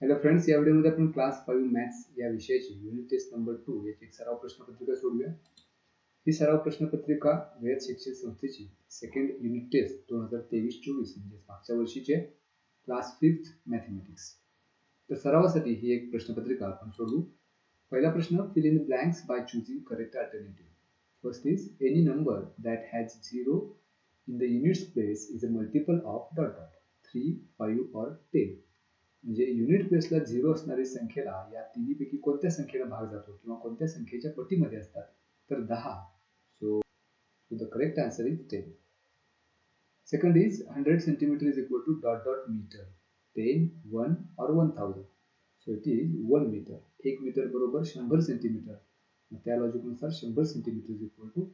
Hello friends या व्हिडिओमध्ये आपण क्लास फाईव्ह मॅथ्स या विषयाची युनिट टेस्ट नंबर टू याची एक सराव प्रश्नपत्रिका सोडूया. ही सराव प्रश्नपत्रिका वेद शिक्षण संस्थेची सेकंड युनिट टेस्ट दोन हजार तेवीस चोवीस म्हणजे मागच्या वर्षीचे क्लास फिफ्थ मॅथमॅटिक्स तर सरावासाठी ही एक प्रश्नपत्रिका आपण सोडवू. पहिला प्रश्न fill in blanks by choosing correct alternative first is any number that has zero in the units place is a multiple of dot dot three five or ten म्हणजे unit प्लेसला झिरो असणारी संख्येला या तिन्हीपैकी कोणत्या संख्येला भाग जातो किंवा कोणत्या संख्येच्या पटीमध्ये असतात? तर दहा. So the correct answer is ten second is hundred centimetre is equal to dot dot metre ten one और one thousand so it is one metre एक मीटर बरोबर शंभर सेंटीमीटर त्या लॉजिकनुसार शंभर centimetre is equal to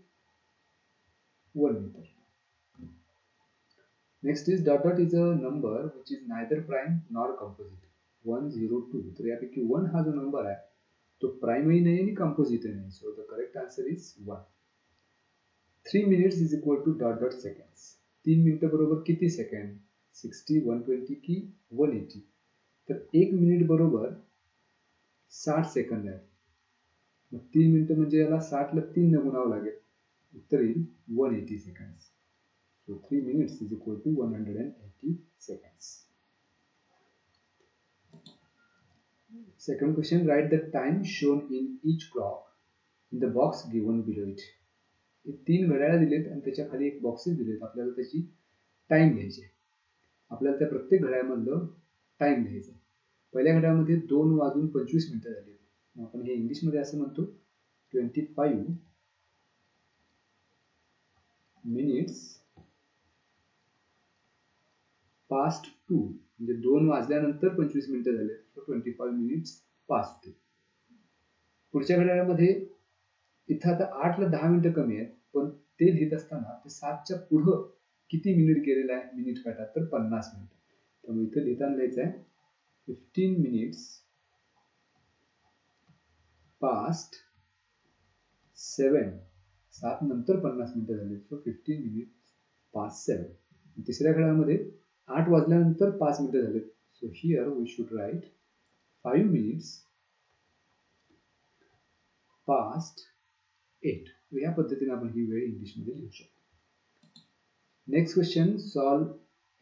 one metre next is dot dot is a number which is neither prime nor composite one zero two तर यापैकी one हा जो नंबर आहे तो प्राईमही नाही आणि कंपोजिटही नाही so the correct answer is one three minutes is equal to dot dot seconds तीन मिनिटं बरोबर किती सेकंड सिक्स्टी वन ट्वेंटी की वन एटी तर एक मिनिट बरोबर साठ सेकंद आहे. मग तीन मिनिटं म्हणजे याला साठला तीन न गुणावं लागेल. उत्तर येईल one eighty seconds So 3 minutes is equal to 180 seconds. Second question, write the time shown in each clock in the box given below it. हे तीन घड्याळा दिलेत आणि त्याच्याखाली एक बॉक्सेस दिलेत आपल्याला त्याची टाइम घ्यायची आपल्याला त्या प्रत्येक घड्याळमधलं टाइम घ्यायचं पहिल्या घड्याळमध्ये दोन वाजून पंचवीस मिनिटं झाली आपण हे इंग्लिशमध्ये असं म्हणतो twenty five minutes past two म्हणजे दोन वाजल्यानंतर पंचवीस मिनिटं झाले. Twenty five minutes past two पुढच्या घड्याळामध्ये इथं आता आठला दहा मिनिटं कमी आहेत पण ते लिहित असताना ते सातच्या पुढं किती मिनिट गेलेलं आहे मिनिट काटा तर पन्नास मिनिट. त्यामुळे इथं लिहिताना लिहायचं आहे फिफ्टीन मिनिट्स पास्ट सेवन सात नंतर पन्नास मिनिटं झाली so fifteen minutes past seven तिसऱ्या घड्यामध्ये आठ वाजल्यानंतर पाच मिनिटं झालेत so here we should write five minutes past eight या पद्धतीने आपण ही वेळ इंग्लिशमध्ये लिहू शकतो. Next question solve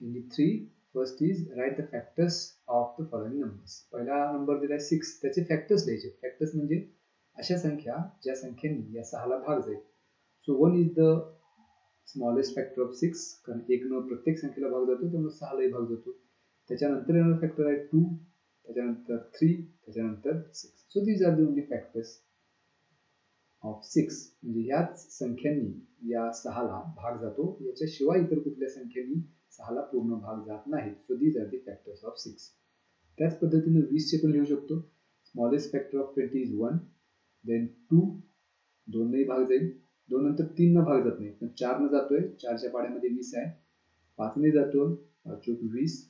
in three first is write the factors of the following numbers पहिला नंबर दिलाय सिक्स त्याचे फॅक्टर्स लिहायचे. फॅक्टर्स म्हणजे अशा संख्या ज्या संख्येने या सहाला भाग जाईल. So one is the smallest factor of six कारण एक न प्रत्येक संख्येला भाग जातो त्यामुळे सहालाही भाग जातो. त्याच्यानंतर येणारा फॅक्टर आहे टू त्याच्यानंतर थ्री त्याच्यानंतर six so these are the only factors of six म्हणजे याच संख्यांनी या सहाला भाग जातो. याच्याशिवाय इतर कुठल्या संख्येनी सहाला पूर्ण भाग जात नाहीत. So these are the factors of six त्याच पद्धतीने वीसचे पण लिहू शकतो. Smallest factor of twenty is one then two दोनही भाग जाईल. दोन नंतर तीन न भाग जात नाही. पण चार न जातोय चारच्या पाड्यामध्ये वीस आहे. पाचने जातो चौक वीस.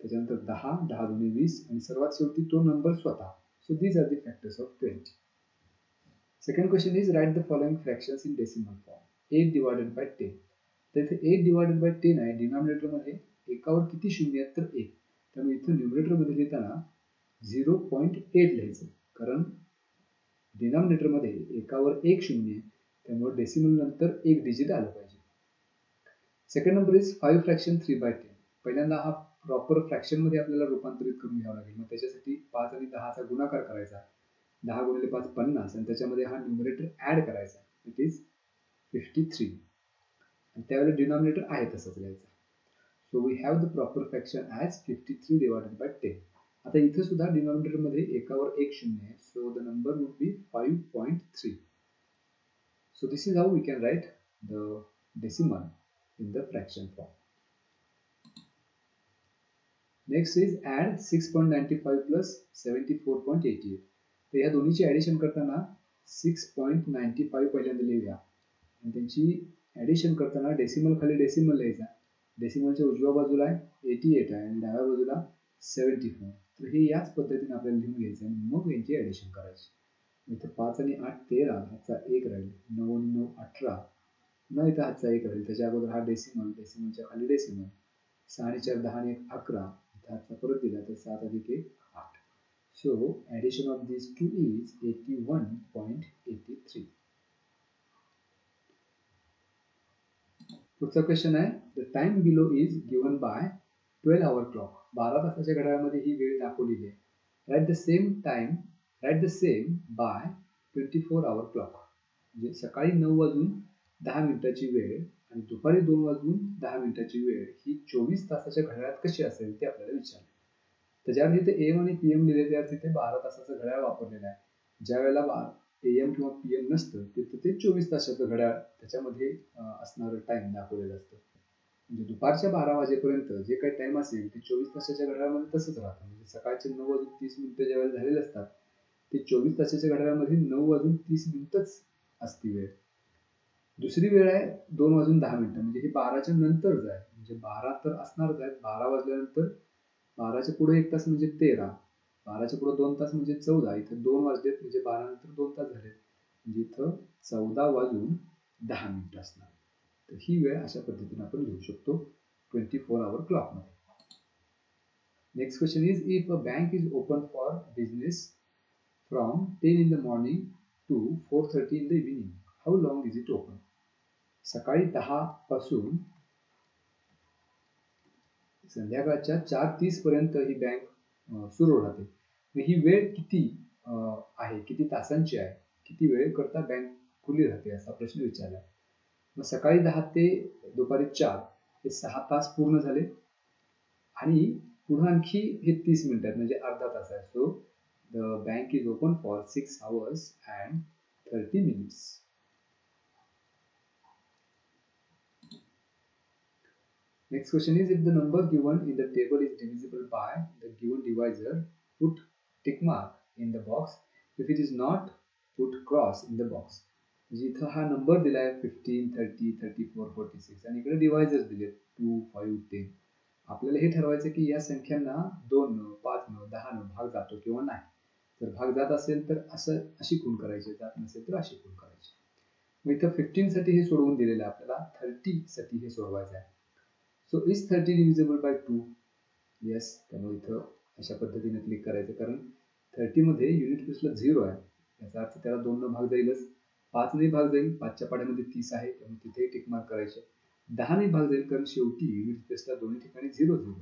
त्याच्यानंतर दहा दहा दोन्ही वीस. आणि सर्वात शेवटी तो नंबर स्वतः. So these are the factors of twenty second question is write the following fractions in decimal form eight divided by ten तर इथे एट डिवायडेड बाय टेन आहे. डिनॉमिनेटरमध्ये एकावर किती शून्य आहेत तर एक. त्यामुळे इथं न्युमिनेटरमध्ये लिहिताना झिरो पॉईंट एट लिहायचं. कारण डिनॉमिनेटरमध्ये एकावर एक शून्य त्यामुळे डेसिमल नंतर एक डिजिट आलं पाहिजे. Second number is five fraction three by ten पहिल्यांदा हा प्रॉपर फ्रॅक्शनमध्ये आपल्याला रूपांतरित करून घ्यावा लागेल. मग त्याच्यासाठी पाच आणि दहाचा गुणाकार करायचा. दहा गुणिले पाच पन्नास आणि त्याच्यामध्ये हा न्युमरेटर ॲड करायचा. इट इज फिफ्टी थ्री आणि त्यावेळेला डिनॉमिनेटर आहे तसंच लिहायचा. So we have the proper fraction as fifty three divided by ten आता इथे सुद्धा डिनॉमिनेटरमध्ये एकावर एक शून्य आहे. So the number would be five point three So this is how we can write the decimal in the fraction form. Next is add 6.95 plus 74.88. तर या दोन्हीची ॲडिशन करताना 6.95 पहिल्यांदा लिहूया आणि त्यांची ॲडिशन करताना डेसिमल खाली डेसिमल लिहायचा डेसिमलच्या उजव्या बाजूला आहे एटी एट आहे आणि डाव्या बाजूला सेवन्टी फोर तर हे याच पद्धतीने आपल्याला लिहून घ्यायचं आणि मग यांची ॲडिशन करायची इथं पाच आणि आठ तेरा ह्याचा एक राहील. नऊ आणि नऊ अठरा. न इथं हातचा एक राहील. त्याच्या अगोदर हा डेसिमल डेसिमलच्या खाली डेसिमल सहा आणि चार दहा आणि एक अकरा. इथं हातचा परत दिला तर सात अधिक एक आठ. So addition of this two is eighty one point eighty three पुढचा क्वेश्चन आहे the time below is given by twelve hour clock बारा तासाच्या घड्याळामध्ये ही वेळ दाखवलेली आहे. At the same time write the same by twenty four hour clock म्हणजे सकाळी नऊ वाजून दहा मिनिटाची वेळ आणि दुपारी दोन वाजून दहा मिनिटाची वेळ ही चोवीस तासाच्या घड्याळात कशी असेल ते आपल्याला विचारले. तर ज्या तिथे एम आणि पी एम लिहिले त्या तिथे बारा तासाचं घड्याळ वापरलेलं आहे. ज्या वेळेला बा ए एम किंवा पी एम नसतं तिथं ते चोवीस तासाचं घड्याळ त्याच्यामध्ये असणारं टाइम दाखवलेलं असतं. म्हणजे दुपारच्या बारा वाजेपर्यंत जे काही टाइम असेल ते चोवीस तासाच्या घड्याळामध्ये तसंच राहतं. म्हणजे सकाळचे नऊ वाजून तीस मिनिटं ज्या वेळेला झालेले असतात ते चोवीस तासाच्या घड्याळामध्ये नऊ वाजून तीस मिनिटच असती वेळ. दुसरी वेळ आहे दोन वाजून दहा मिनिटं. म्हणजे हे बाराच्या नंतरच आहे. म्हणजे बारा तर असणारच आहेत. बारा वाजल्यानंतर बाराच्या पुढे एक तास म्हणजे तेरा. बाराच्या पुढे दोन तास म्हणजे चौदा. इथं दोन वाजलेत. म्हणजे बारा नंतर दोन तास झालेत. म्हणजे इथं चौदा वाजून दहा मिनिटं असणार. तर ही वेळ अशा पद्धतीने आपण लिहू शकतो twenty four hour क्लॉकमध्ये next question is if a bank is open for business from ten in the morning to four thirty in the evening how is is open? सकाळी दहा पासून संध्याकाळच्या चार तीस पर्यंत ही बँक सुरू राहते. ही वेळ किती आहे? किती तासांची आहे? किती वेळ करता बँक खुली राहते? असा प्रश्न विचारला. मग सकाळी दहा ते दुपारी चार हे सहा तास पूर्ण झाले. आणि पुन्हा आणखी हे तीस मिनिटात म्हणजे अर्धा तास आहे. So The bank is open for 6 hours and 30 minutes. Next question is if the number given in the table is divisible by the given divisor, put tick mark in the box. If it is not, put cross in the box. म्हणजे इथं हा number दिला आहे fifteen thirty thirty four forty six आणि इकडे divisors दिले to five ten आपल्याला हे ठरवायचं की या संख्यांना दोन न पाच न दहा न भाग जातो किंवा नाही जर भाग जात असेल तर असं अशी खूण करायची जात नसेल तर अशी खूण करायची. मग इथं फिफ्टीनसाठी हे सोडवून दिलेलं आहे आपल्याला थर्टीसाठी हे सोडवायचं आहे. So is thirty divisible by two yes त्यामुळे इथं अशा पद्धतीने क्लिक करायचं कारण थर्टीमध्ये युनिट प्लेसला झिरो आहे. याचा अर्थ त्याला दोन भाग जाईलच. पाचने भाग जाईल पाचच्या पाड्यामध्ये तीस आहे त्यामुळे तिथेही टिक मार्क करायचे दहाने भाग जाईल कारण शेवटी युनिट प्लेसला दोन्ही ठिकाणी झिरो झिरो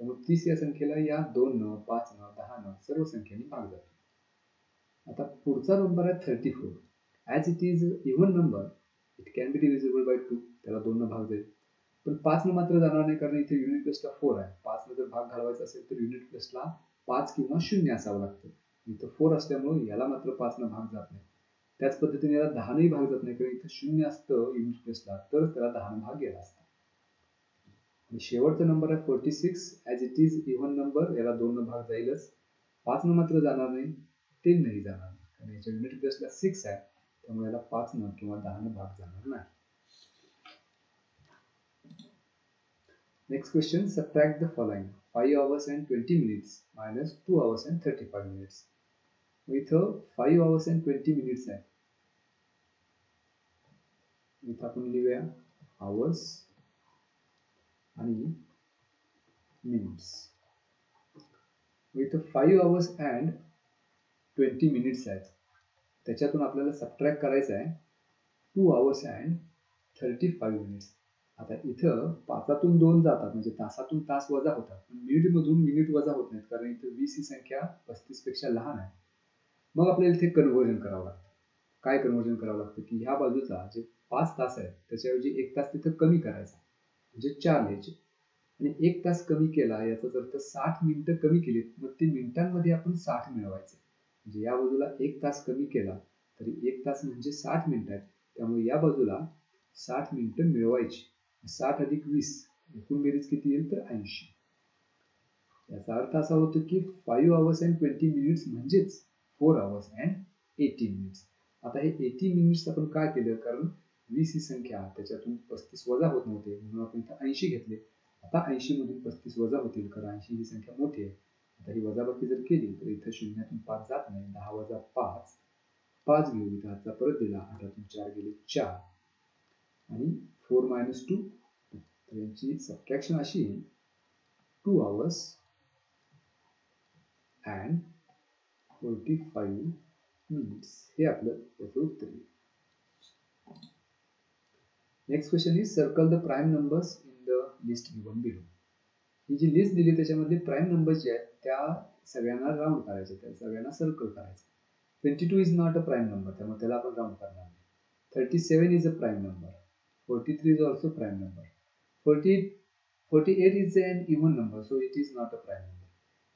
त्यामुळे तीस या संख्येला या दोन न पाच न दहा न सर्व संख्येने भाग जातो. आता पुढचा नंबर आहे thirty four as it is even number it can be divisible by two त्याला दोन न भाग जाईल पण पाच न मात्र जाणार नाही कारण इथे युनिट प्लसला फोर आहे. पाच न जर भाग घालवायचा असेल तर युनिट प्लसला पाच किंवा शून्य असावं लागतं. इथं फोर असल्यामुळे याला मात्र पाच न भाग जात नाही. त्याच पद्धतीने याला दहानही भाग जात नाही. कारण इथं शून्य असतं युनिट प्लसला तर त्याला दहा भाग गेला असतो. आणि शेवटचा नंबर आहे forty six as it is even number याला दोन भाग जाईलच. पाच न मात्र जाणार नाही तीन नाही जाणार. कारण याच्या युनिट बेसला सिक्स आहे. त्यामुळे याला पाच न किंवा दहा न भाग जाणार नाही. Next question subtract the following five hours and twenty minutes minus two hours and thirty five minutes इथं five hours and twenty minutes आहे. इथं आपण लिहूया. आवर्स आणि minutes. इथं five hours and twenty minutes आहेत. त्याच्यातून आपल्याला सबट्रॅक्ट करायचं आहे. Two hours and thirty five minutes आता इथं पाचातून दोन जातात म्हणजे तासातून तास वजा होतात. पण मिनिटमधून मिनिट वजा होत नाहीत कारण इथं वीस ही संख्या पस्तीसपेक्षा लहान आहे. मग आपल्याला इथे कन्व्हर्जन करावं लागतं. काय कन्व्हर्जन करावं लागतं? की ह्या बाजूचा जे पाच तास आहे त्याच्याऐवजी एक तास तिथं कमी करायचा. म्हणजे चार लिहायचे आणि एक तास कमी केला याचा अर्थ साठ मिनिटं कमी केली मग ते मिनिटांमध्ये आपण साठ मिळवायचे. म्हणजे या बाजूला एक तास कमी केला तरी एक तास म्हणजे साठ मिनिट आहेत. त्यामुळे या बाजूला साठ मिनिटं मिळवायची. साठ अधिक वीस एकूण बेरीज किती येईल तर ऐंशी. याचा अर्थ असा होतो की five hours and twenty minutes म्हणजेच four hours and eighty minutes आता हे एटी मिनिट्स आपण काय केलं? कारण वीस ही संख्या त्याच्यातून पस्तीस वजा होत नव्हते म्हणून आपण इथं ऐंशी घेतले. आता ऐंशी मधून पस्तीस वजा होतील कारण ऐंशी ही संख्या मोठी आहे. आता ही वजाबाकी जर केली तर इथं शून्यातून पाच जात नाही दहा वजा पाच. पाच घेऊ इथं आजचा परत दिला आठातून चार गेले चार. आणि फोर मायनस टू तर यांची सबट्रॅक्शन अशी two hours and forty five minutes हे आपलं याचं उत्तर येईल next question is circle the prime numbers in the list given below ही जी लिस्ट दिली त्याच्यामधले प्राईम नंबर्स जे आहेत त्या सगळ्यांना राऊंड करायचे त्या सगळ्यांना सर्कल करायचं. Twenty two is not a prime number त्यामुळे त्याला आपण राऊंड करणार नाही. Thirty seven is a prime number forty three is also prime number forty forty eight is an even number so it is not a prime number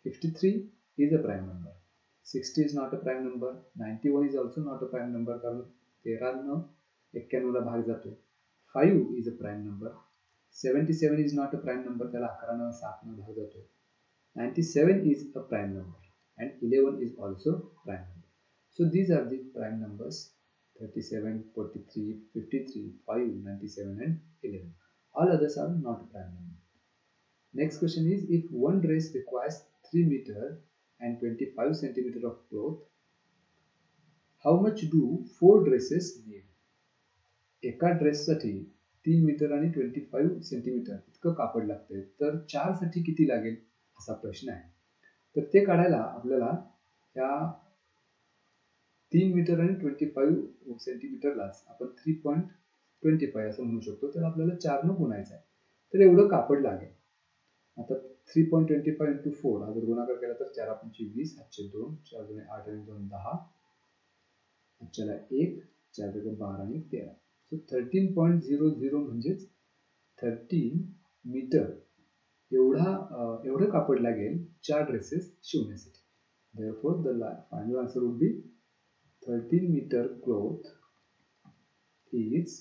fifty three is a prime number sixty is not a prime number ninety one is also not a prime number कारण तेरानं एक्क्याण्णवला भाग जातो Five is a prime number seventy seven is not a prime number त्याला अकरानं सातनं भाग जातोय ninety seven is a prime number and eleven is also prime number So these are the prime numbers 37, 43, 53, 5, 97 and 11. All others are not prime number. Next question is if one dress requires 3 meter and 25 centimeter of cloth, how much do four dresses need? एका ड्रेससाठी तीन metre आणि twenty five centimetre इतकं कापड लागतंय. तर चारसाठी किती लागेल? असा प्रश्न आहे. तर ते काढायला आपल्याला ह्या तीन मीटर आणि ट्वेंटी फाईव्ह सेंटीमीटरलाच आपण थ्री पॉईंट ट्वेंटी फाईव्ह असं म्हणू शकतो. तर आपल्याला चारनं गुणायचं आहे. तर एवढं कापड लागेल. आता three point twenty five into four हा जर गुणाकार केला तर चार पंचवीस वीस आठशे दोन चार दोन आठ आणि दोन दहा आजच्याला एक चार दोन बारा आणि तेरा. So thirteen point zero zero म्हणजेच थर्टीन मीटर एवढा एवढं कापड लागेल चार dresses शिवण्यासाठी. Therefore the lie final answer would be thirteen metre cloth is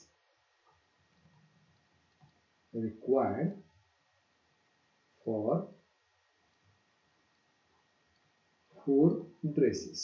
required for four dresses